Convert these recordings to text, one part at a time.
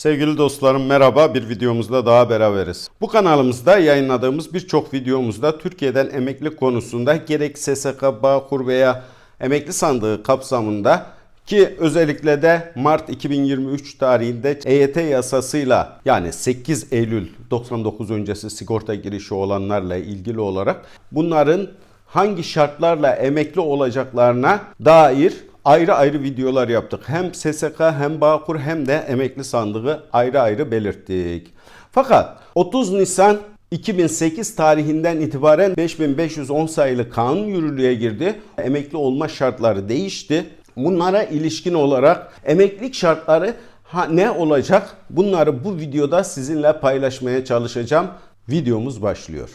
Sevgili dostlarım merhaba bir videomuzda daha beraberiz. Bu kanalımızda yayınladığımız birçok videomuzda Türkiye'den emekli konusunda gerek SSK, Bağkur veya emekli sandığı kapsamında ki özellikle de Mart 2023 tarihinde EYT yasasıyla yani 8 Eylül 99 öncesi sigorta girişi olanlarla ilgili olarak bunların hangi şartlarla emekli olacaklarına dair ayrı ayrı videolar yaptık. Hem SSK hem Bağkur hem de emekli sandığı ayrı ayrı belirttik. Fakat 30 Nisan 2008 tarihinden itibaren 5510 sayılı kanun yürürlüğe girdi. Emekli olma şartları değişti. Bunlara ilişkin olarak emeklilik şartları ha, ne olacak? Bunları bu videoda sizinle paylaşmaya çalışacağım. Videomuz başlıyor.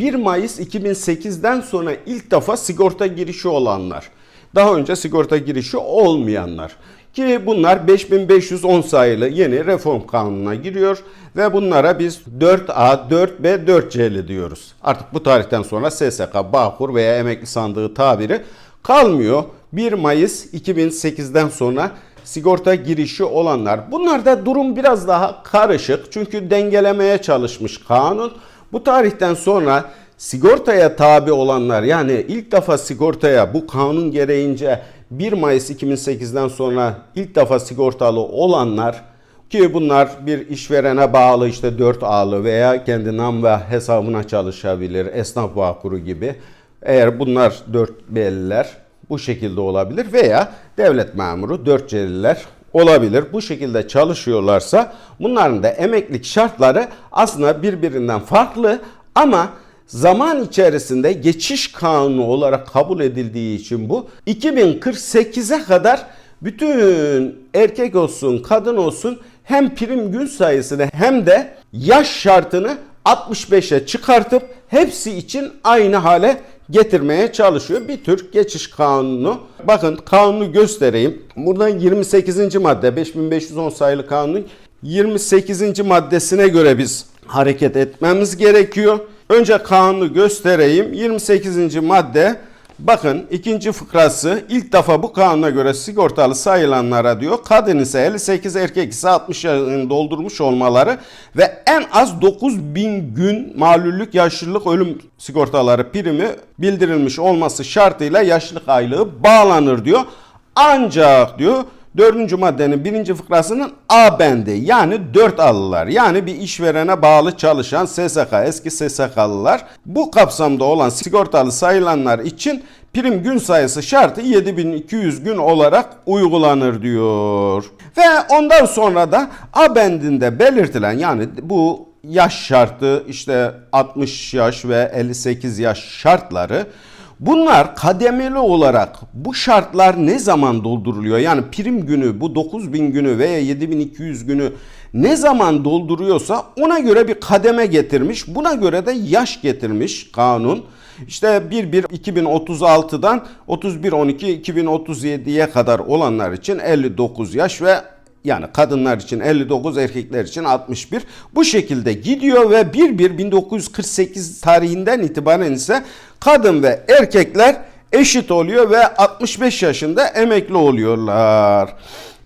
1 Mayıs 2008'den sonra ilk defa sigorta girişi olanlar. Daha önce sigorta girişi olmayanlar. Ki bunlar 5510 sayılı yeni reform kanununa giriyor ve bunlara biz 4A, 4B, 4C'li diyoruz. Artık bu tarihten sonra SSK, Bağkur veya emekli sandığı tabiri kalmıyor. 1 Mayıs 2008'den sonra sigorta girişi olanlar. Bunlarda durum biraz daha karışık çünkü dengelemeye çalışmış kanun. Bu tarihten sonra sigortaya tabi olanlar yani ilk defa sigortaya bu kanun gereğince 1 Mayıs 2008'den sonra ilk defa sigortalı olanlar ki bunlar bir işverene bağlı işte 4 ağlı veya kendi nam ve hesabına çalışabilir esnaf bağkuru gibi. Eğer bunlar 4 belliler bu şekilde olabilir veya devlet memuru 4 celiler olabilir. Bu şekilde çalışıyorlarsa bunların da emeklilik şartları aslında birbirinden farklı ama zaman içerisinde geçiş kanunu olarak kabul edildiği için bu 2048'e kadar bütün erkek olsun kadın olsun hem prim gün sayısını hem de yaş şartını 65'e çıkartıp hepsi için aynı hale getirmeye çalışıyor. Bir tür geçiş kanunu. Bakın kanunu göstereyim. Buradan 28. madde 5510 sayılı kanunun 28. maddesine göre biz hareket etmemiz gerekiyor. Önce kanunu göstereyim. 28. madde Bakın ikinci fıkrası ilk defa bu kanuna göre sigortalı sayılanlara diyor kadın ise 58 erkek ise 60 yaşını doldurmuş olmaları ve en az 9000 gün malüllük yaşlılık ölüm sigortaları primi bildirilmiş olması şartıyla yaşlılık aylığı bağlanır diyor. Ancak diyor Dördüncü maddenin birinci fıkrasının A bendi yani dört alılar yani bir işverene bağlı çalışan SSK eski SSK'lılar bu kapsamda olan sigortalı sayılanlar için prim gün sayısı şartı 7200 gün olarak uygulanır diyor. Ve ondan sonra da A bendinde belirtilen yani bu yaş şartı işte 60 yaş ve 58 yaş şartları Bunlar kademeli olarak bu şartlar ne zaman dolduruluyor? Yani prim günü bu 9000 günü veya 7200 günü ne zaman dolduruyorsa ona göre bir kademe getirmiş. Buna göre de yaş getirmiş kanun. İşte 1-1-2036'dan 31-12-2037'ye kadar olanlar için 59 yaş ve yani kadınlar için 59, erkekler için 61. Bu şekilde gidiyor ve 1-1-1948 tarihinden itibaren ise kadın ve erkekler eşit oluyor ve 65 yaşında emekli oluyorlar.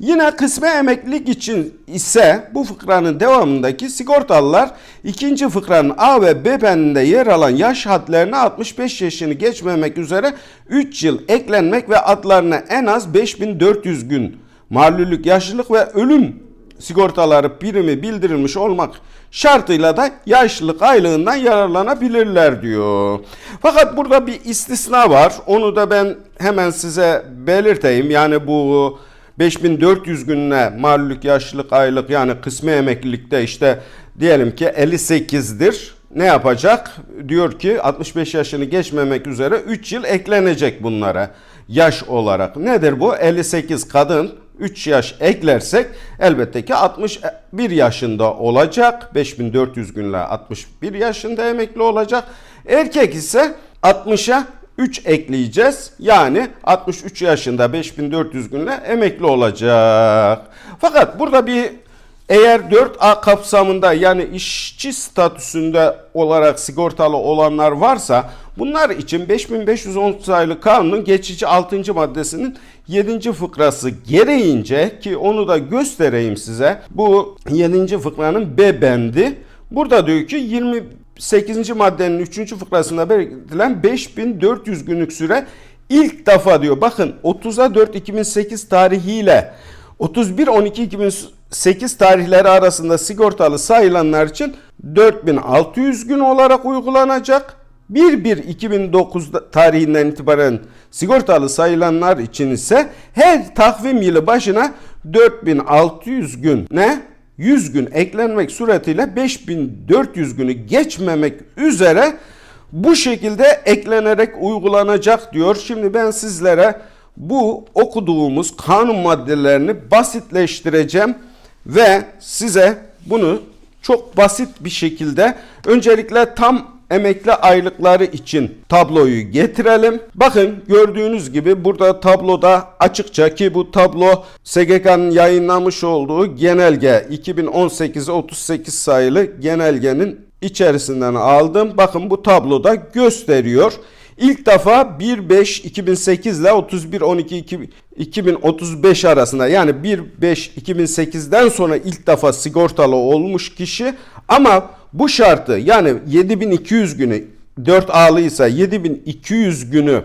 Yine kısme emeklilik için ise bu fıkranın devamındaki sigortalılar ikinci fıkranın A ve B bendinde yer alan yaş hadlerine 65 yaşını geçmemek üzere 3 yıl eklenmek ve adlarına en az 5400 gün mağlullük, yaşlılık ve ölüm sigortaları primi bildirilmiş olmak şartıyla da yaşlılık aylığından yararlanabilirler diyor. Fakat burada bir istisna var. Onu da ben hemen size belirteyim. Yani bu 5400 gününe mağlullük, yaşlılık, aylık yani kısmi emeklilikte işte diyelim ki 58'dir. Ne yapacak? Diyor ki 65 yaşını geçmemek üzere 3 yıl eklenecek bunlara yaş olarak. Nedir bu? 58 kadın 3 yaş eklersek elbette ki 61 yaşında olacak. 5400 günle 61 yaşında emekli olacak. Erkek ise 60'a 3 ekleyeceğiz. Yani 63 yaşında 5400 günle emekli olacak. Fakat burada bir eğer 4A kapsamında yani işçi statüsünde olarak sigortalı olanlar varsa Bunlar için 5510 sayılı kanunun geçici 6. maddesinin 7. fıkrası gereğince ki onu da göstereyim size. Bu 7. fıkranın B bendi. Burada diyor ki 28. maddenin 3. fıkrasında belirtilen 5400 günlük süre ilk defa diyor. Bakın 30'a 4 2008 tarihiyle 31-12-2008 tarihleri arasında sigortalı sayılanlar için 4600 gün olarak uygulanacak. 1-1-2009 tarihinden itibaren sigortalı sayılanlar için ise her takvim yılı başına 4600 gün ne? 100 gün eklenmek suretiyle 5400 günü geçmemek üzere bu şekilde eklenerek uygulanacak diyor. Şimdi ben sizlere bu okuduğumuz kanun maddelerini basitleştireceğim ve size bunu çok basit bir şekilde öncelikle tam emekli aylıkları için tabloyu getirelim. Bakın gördüğünüz gibi burada tabloda açıkça ki bu tablo SGK'nın yayınlamış olduğu genelge 2018-38 sayılı genelgenin içerisinden aldım. Bakın bu tabloda gösteriyor. İlk defa 1-5-2008 ile 31-12-2035 arasında yani 1-5-2008'den sonra ilk defa sigortalı olmuş kişi ama bu şartı yani 7200 günü 4 ağlıysa 7200 günü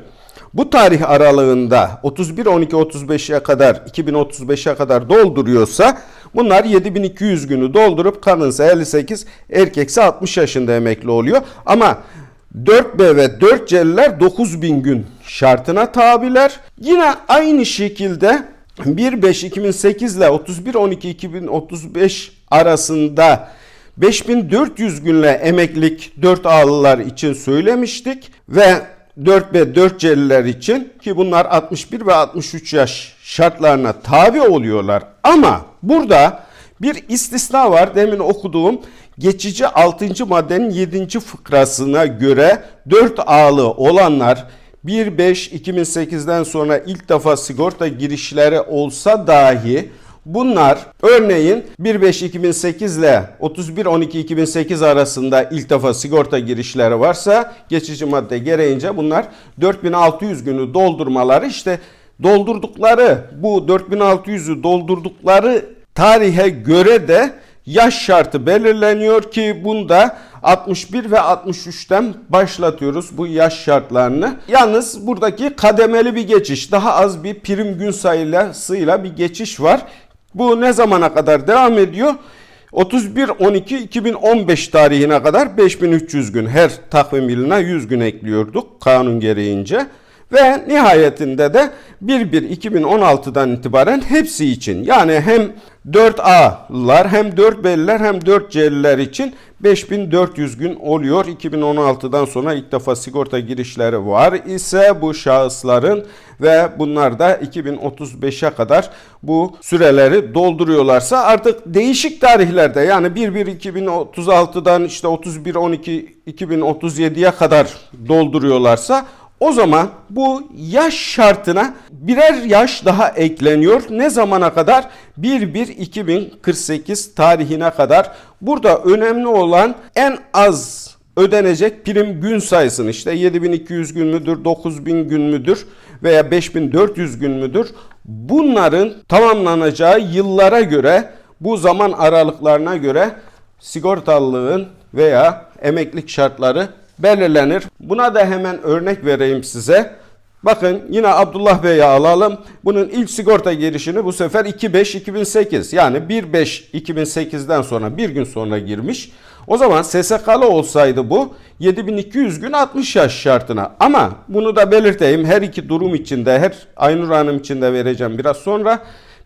bu tarih aralığında 31-12-35'e kadar 2035'e kadar dolduruyorsa bunlar 7200 günü doldurup kadınsa 58 erkekse 60 yaşında emekli oluyor. Ama 4B ve 4C'liler 9000 gün şartına tabiler. Yine aynı şekilde 1-5-2008 ile 31-12-2035 arasında 5400 günle emeklilik 4 A'lılar için söylemiştik ve 4B 4C'liler için ki bunlar 61 ve 63 yaş şartlarına tabi oluyorlar. Ama burada bir istisna var. Demin okuduğum geçici 6. maddenin 7. fıkrasına göre 4 A'lı olanlar 1-5-2008'den sonra ilk defa sigorta girişleri olsa dahi Bunlar örneğin 1-5-2008 ile 31-12-2008 arasında ilk defa sigorta girişleri varsa geçici madde gereğince bunlar 4600 günü doldurmaları işte doldurdukları bu 4600'ü doldurdukları tarihe göre de yaş şartı belirleniyor ki bunda 61 ve 63'ten başlatıyoruz bu yaş şartlarını. Yalnız buradaki kademeli bir geçiş daha az bir prim gün sayısıyla bir geçiş var. Bu ne zamana kadar devam ediyor? 31-12-2015 tarihine kadar 5300 gün her takvim yılına 100 gün ekliyorduk kanun gereğince. Ve nihayetinde de 1-1-2016'dan itibaren hepsi için yani hem 4A'lılar hem 4B'liler hem 4C'liler için 5400 gün oluyor. 2016'dan sonra ilk defa sigorta girişleri var ise bu şahısların ve bunlar da 2035'e kadar bu süreleri dolduruyorlarsa artık değişik tarihlerde yani 1-1-2036'dan işte 31-12-2037'ye kadar dolduruyorlarsa o zaman bu yaş şartına birer yaş daha ekleniyor. Ne zamana kadar? 1-1-2048 tarihine kadar. Burada önemli olan en az ödenecek prim gün sayısını işte 7200 gün müdür, 9000 gün müdür veya 5400 gün müdür? Bunların tamamlanacağı yıllara göre bu zaman aralıklarına göre sigortalılığın veya emeklilik şartları belirlenir. Buna da hemen örnek vereyim size. Bakın yine Abdullah Bey'i alalım. Bunun ilk sigorta girişini bu sefer 2-5-2008 yani 1-5-2008'den sonra bir gün sonra girmiş. O zaman SSK'lı olsaydı bu 7200 gün 60 yaş şartına. Ama bunu da belirteyim her iki durum içinde her Aynur Hanım için de vereceğim biraz sonra.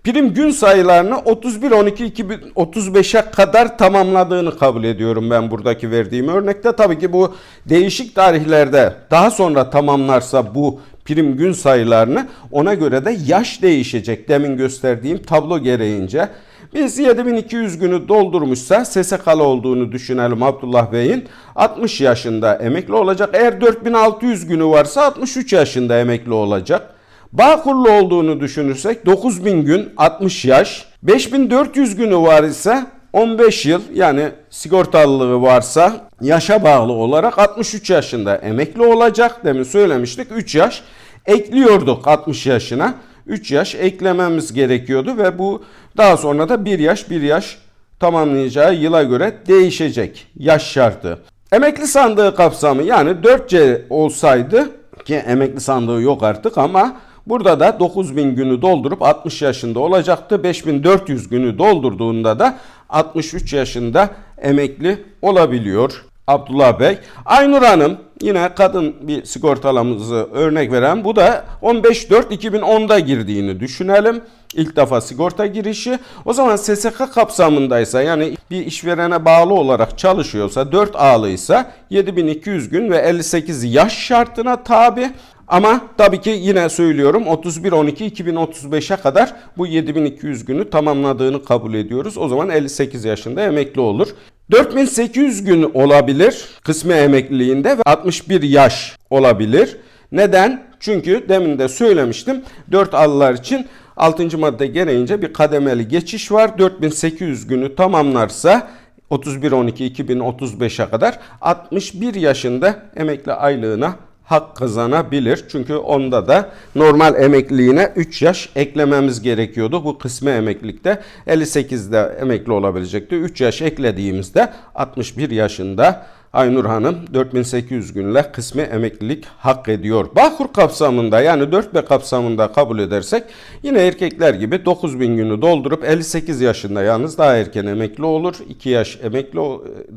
Prim gün sayılarını 31-12-2035'e kadar tamamladığını kabul ediyorum ben buradaki verdiğim örnekte. Tabii ki bu değişik tarihlerde daha sonra tamamlarsa bu prim gün sayılarını ona göre de yaş değişecek demin gösterdiğim tablo gereğince. Biz 7200 günü doldurmuşsa SSK'lı olduğunu düşünelim Abdullah Bey'in 60 yaşında emekli olacak. Eğer 4600 günü varsa 63 yaşında emekli olacak. Bağkurlu olduğunu düşünürsek 9000 gün 60 yaş, 5400 günü var ise 15 yıl yani sigortalılığı varsa yaşa bağlı olarak 63 yaşında emekli olacak. Demin söylemiştik 3 yaş ekliyorduk 60 yaşına. 3 yaş eklememiz gerekiyordu ve bu daha sonra da 1 yaş 1 yaş tamamlayacağı yıla göre değişecek yaş şartı. Emekli sandığı kapsamı yani 4C olsaydı ki emekli sandığı yok artık ama burada da 9000 günü doldurup 60 yaşında olacaktı. 5400 günü doldurduğunda da 63 yaşında emekli olabiliyor. Abdullah Bey. Aynur Hanım yine kadın bir sigortalamızı örnek veren bu da 15.4.2010'da girdiğini düşünelim. İlk defa sigorta girişi. O zaman SSK kapsamındaysa yani bir işverene bağlı olarak çalışıyorsa 4 ağlıysa 7200 gün ve 58 yaş şartına tabi. Ama tabii ki yine söylüyorum 31-12-2035'e kadar bu 7200 günü tamamladığını kabul ediyoruz. O zaman 58 yaşında emekli olur. 4800 gün olabilir kısmi emekliliğinde ve 61 yaş olabilir. Neden? Çünkü demin de söylemiştim 4 allar için 6. madde gereğince bir kademeli geçiş var. 4800 günü tamamlarsa 31-12-2035'e kadar 61 yaşında emekli aylığına hak kazanabilir. Çünkü onda da normal emekliliğine 3 yaş eklememiz gerekiyordu. Bu kısmi emeklilikte 58'de emekli olabilecekti. 3 yaş eklediğimizde 61 yaşında Aynur Hanım 4800 günle kısmi emeklilik hak ediyor. Bağkur kapsamında yani 4B kapsamında kabul edersek yine erkekler gibi 9000 günü doldurup 58 yaşında yalnız daha erken emekli olur. 2 yaş emekli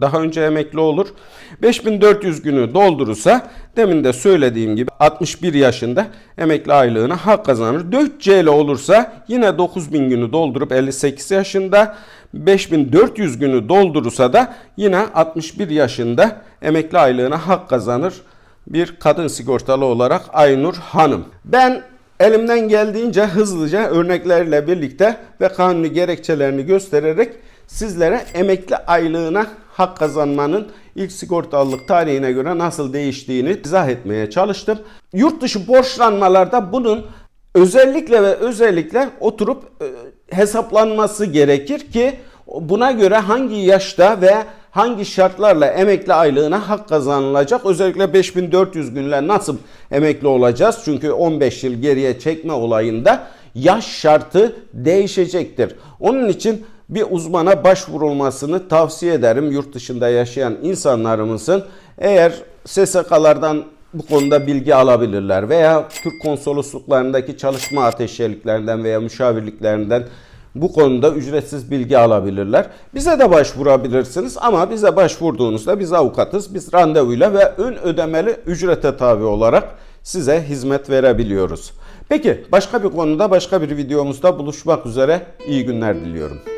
daha önce emekli olur. 5400 günü doldurursa demin de söylediğim gibi 61 yaşında emekli aylığına hak kazanır. 4C ile olursa yine 9000 günü doldurup 58 yaşında 5400 günü doldurursa da yine 61 yaşında emekli aylığına hak kazanır bir kadın sigortalı olarak Aynur Hanım. Ben elimden geldiğince hızlıca örneklerle birlikte ve kanuni gerekçelerini göstererek sizlere emekli aylığına hak kazanmanın ilk sigortalılık tarihine göre nasıl değiştiğini izah etmeye çalıştım. Yurt dışı borçlanmalarda bunun özellikle ve özellikle oturup e, hesaplanması gerekir ki buna göre hangi yaşta ve hangi şartlarla emekli aylığına hak kazanılacak? Özellikle 5400 günle nasıl emekli olacağız? Çünkü 15 yıl geriye çekme olayında yaş şartı değişecektir. Onun için bir uzmana başvurulmasını tavsiye ederim. Yurt dışında yaşayan insanlarımızın eğer SSK'lardan bu konuda bilgi alabilirler veya Türk konsolosluklarındaki çalışma ateşeliklerinden veya müşavirliklerinden bu konuda ücretsiz bilgi alabilirler. Bize de başvurabilirsiniz ama bize başvurduğunuzda biz avukatız. Biz randevuyla ve ön ödemeli ücrete tabi olarak size hizmet verebiliyoruz. Peki başka bir konuda başka bir videomuzda buluşmak üzere iyi günler diliyorum.